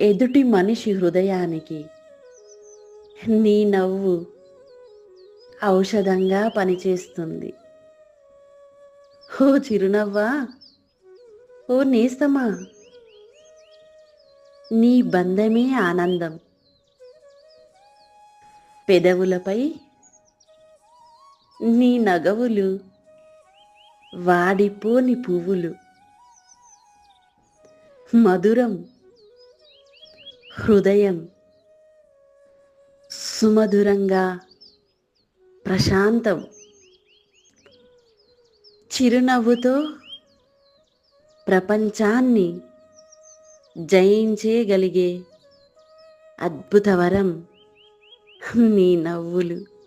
ఎదుటి మనిషి హృదయానికి నీ నవ్వు ఔషధంగా పనిచేస్తుంది. ఓ చిరునవ్వా ఓ నేస్తమా? నీ బంధమే ఆనందం. పెదవులపై నీ నగవులు వాడిపోని పువ్వులు. మధురం హృదయం సుమధురంగా ప్రశాంతం. చిరునవ్వుతో ప్రపంచాన్ని జయించేయగలిగే అద్భుతవరం నీ నవ్వులు.